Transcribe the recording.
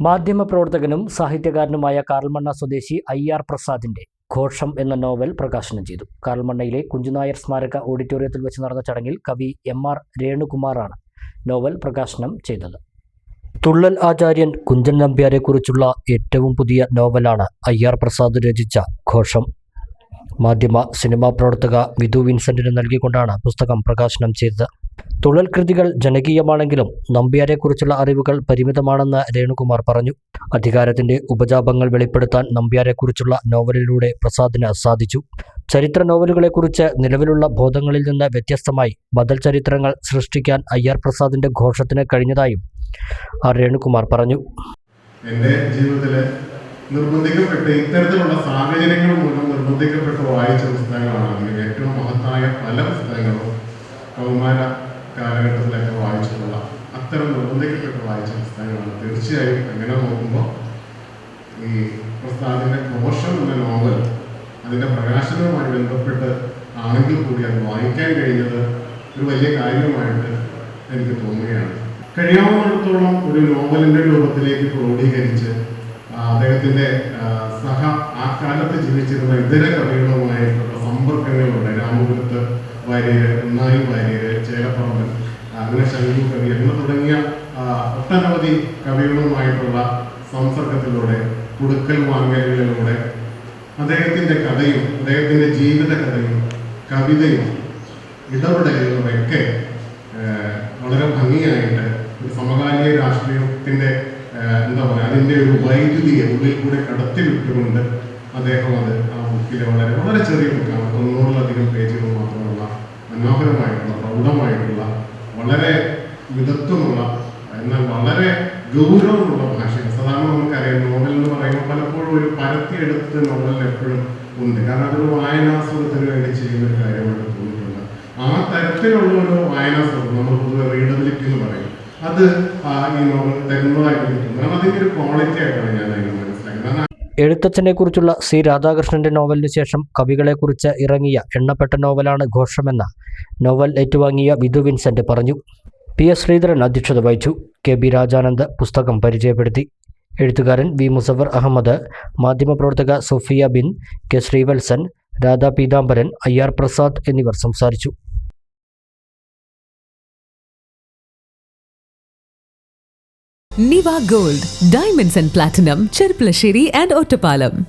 മാധ്യമപ്രവർത്തകനും സാഹിത്യകാരനുമായ കാർൽമണ്ണ സ്വദേശി I R പ്രസാദിന്റെ ഘോഷം എന്ന novel പ്രകാശനം ചെയ്തു. കാർൽമണ്ണയിലെ കുഞ്ചുനായർ സ്മാരക ഓഡിറ്റോറിയത്തിൽ വെച്ച് നടന്ന ചടങ്ങിൽ കവി എം ആർ രേണുകുമാറാണ് നോവൽ പ്രകാശനം ചെയ്തത്. തുള്ളൽ ആചാര്യൻ കുഞ്ചൻ നമ്പ്യാരെക്കുറിച്ചുള്ള ഏറ്റവും പുതിയ നോവലാണ് ഐ ആർ പ്രസാദ് രചിച്ച ഘോഷം. മാധ്യമ സിനിമാ പ്രവർത്തക വിധു വിൻസെന്റിന് നൽകിക്കൊണ്ടാണ് പുസ്തകം പ്രകാശനം ചെയ്തത്. തുള്ളൽ കൃതികൾ ജനകീയമാണെങ്കിലും നമ്പ്യാരെക്കുറിച്ചുള്ള അറിവുകൾ പരിമിതമാണെന്ന് രേണുകുമാർ പറഞ്ഞു. അധികാരത്തിന്റെ ഉപജാപങ്ങൾ വെളിപ്പെടുത്താൻ നമ്പ്യാരെക്കുറിച്ചുള്ള നോവലിലൂടെ പ്രസാദിന് സാധിച്ചു. ചരിത്ര നോവലുകളെക്കുറിച്ച് നിലവിലുള്ള ബോധങ്ങളിൽ നിന്ന് വ്യത്യസ്തമായി ബദൽ ചരിത്രങ്ങൾ സൃഷ്ടിക്കാൻ അയ്യർ പ്രസാദിന്റെ ഘോഷത്തിന് കഴിഞ്ഞതായും ആർ രേണുകുമാർ പറഞ്ഞു. എന്റെ ജീവിതത്തിലെ നിർബന്ധിക്കപ്പെട്ട് ഇത്തരത്തിലുള്ള സാഹചര്യങ്ങൾ മൂലം നിർബന്ധിക്കപ്പെട്ട് വായിച്ച പുസ്തകങ്ങളാണ്. അതിൽ ഏറ്റവും മഹത്തായ പല പുസ്തകങ്ങളും കൗമാര കാലഘട്ടത്തിലൊക്കെ വായിച്ചിട്ടുള്ള അത്തരം നിർബന്ധിക്കപ്പെട്ട് വായിച്ച പുസ്തകങ്ങളാണ്. തീർച്ചയായും അങ്ങനെ നോക്കുമ്പോൾ ഈ പ്രസ്ഥാനത്തിന്റെ ഘോഷം എന്ന നോവൽ അതിന്റെ പ്രകാശനവുമായി ബന്ധപ്പെട്ട് ആണെങ്കിൽ കൂടി അത് വായിക്കാൻ കഴിഞ്ഞത് ഒരു വലിയ കാര്യമായിട്ട് എനിക്ക് തോന്നുകയാണ്. കഴിയാവുന്നിടത്തോളം ഒരു നോവലിന്റെ രൂപത്തിലേക്ക് ക്രോഡീകരിച്ച് അദ്ദേഹത്തിന്റെ സഹ ആ കാലത്ത് ജീവിച്ചിരുന്ന ഇതര കവികളുമായിട്ടുള്ള സമ്പർക്കങ്ങളുണ്ട്. രാമപുരത്ത് വാര്യര് ഉണ്ണായി വാര്യര് ചേലപ്പറമ്പൻ അങ്ങനെ ശൈലി കവി എന്ന് തുടങ്ങിയ ഒട്ടനവധി കവികളുമായിട്ടുള്ള സംസർഗത്തിലൂടെ കൊടുക്കൽ വാങ്ങലുകളിലൂടെ അദ്ദേഹത്തിന്റെ കഥയും അദ്ദേഹത്തിന്റെ ജീവിത കഥയും കവിതയും ഇടപെടലുകളുമൊക്കെ വളരെ ഭംഗിയായിട്ട് ഒരു സമകാലിക രാഷ്ട്രീയത്തിന്റെ എന്താ പറയുക അതിന്റെ ഒരു വൈദ്യുതിയെ ഉള്ളിൽ കൂടെ കടത്തിവിട്ടുകൊണ്ട് അദ്ദേഹം അത് ആ ബുക്കിലെ വളരെ വളരെ ചെറിയ ബുക്കാണ് തൊണ്ണൂറിലധികം പേജുകൾ മാത്രമുള്ള മനോഹരമായിട്ടുള്ള പ്രൗഢമായിട്ടുള്ള വളരെ വിദഗ്ധമുള്ള എന്നാൽ വളരെ ഗൗരവമുള്ള ഭാഷയാണ്. സാധാരണ നമുക്കറിയാം നോവൽ എന്ന് പറയുമ്പോൾ പലപ്പോഴും ഒരു പരത്തിയെടുത്ത് നോവലിൽ എപ്പോഴും ഉണ്ട്. കാരണം അതൊരു വായനാസുഖത്തിന് വേണ്ടി ചെയ്യുന്ന ഒരു കാര്യമായിട്ട് തോന്നിയിട്ടുണ്ട്. ആ തരത്തിലുള്ള ഒരു വായനാസുഖം നമ്മൾ പൊതുവെ റീഡബിലിറ്റി എന്ന് പറയും. അത് ഈ നോവൽ തരുന്നതായിട്ട് തോന്നുന്നു. കാരണം അതിന്റെ ഒരു ക്വാളിറ്റി ആയിട്ടാണ് ഞാൻ അതിനെ എഴുത്തച്ഛനെക്കുറിച്ചുള്ള സി രാധാകൃഷ്ണന്റെ നോവലിന് ശേഷം കവികളെക്കുറിച്ച് ഇറങ്ങിയ എണ്ണപ്പെട്ട നോവലാണ് ഘോഷമെന്ന നോവൽ ഏറ്റുവാങ്ങിയ വിധു വിൻസെന്റ് പറഞ്ഞു. പി എസ് ശ്രീധരൻ അധ്യക്ഷത വഹിച്ചു. കെ ബി രാജാനന്ദ് പുസ്തകം പരിചയപ്പെടുത്തി. എഴുത്തുകാരൻ V Muzaffar Ahmed മാധ്യമപ്രവർത്തക Sofia Bin K Sreevalsan Radha Peethambaran R Prasad എന്നിവർ സംസാരിച്ചു. Niva Gold, Diamonds and Platinum, Cherpalasheri and Ottapalam.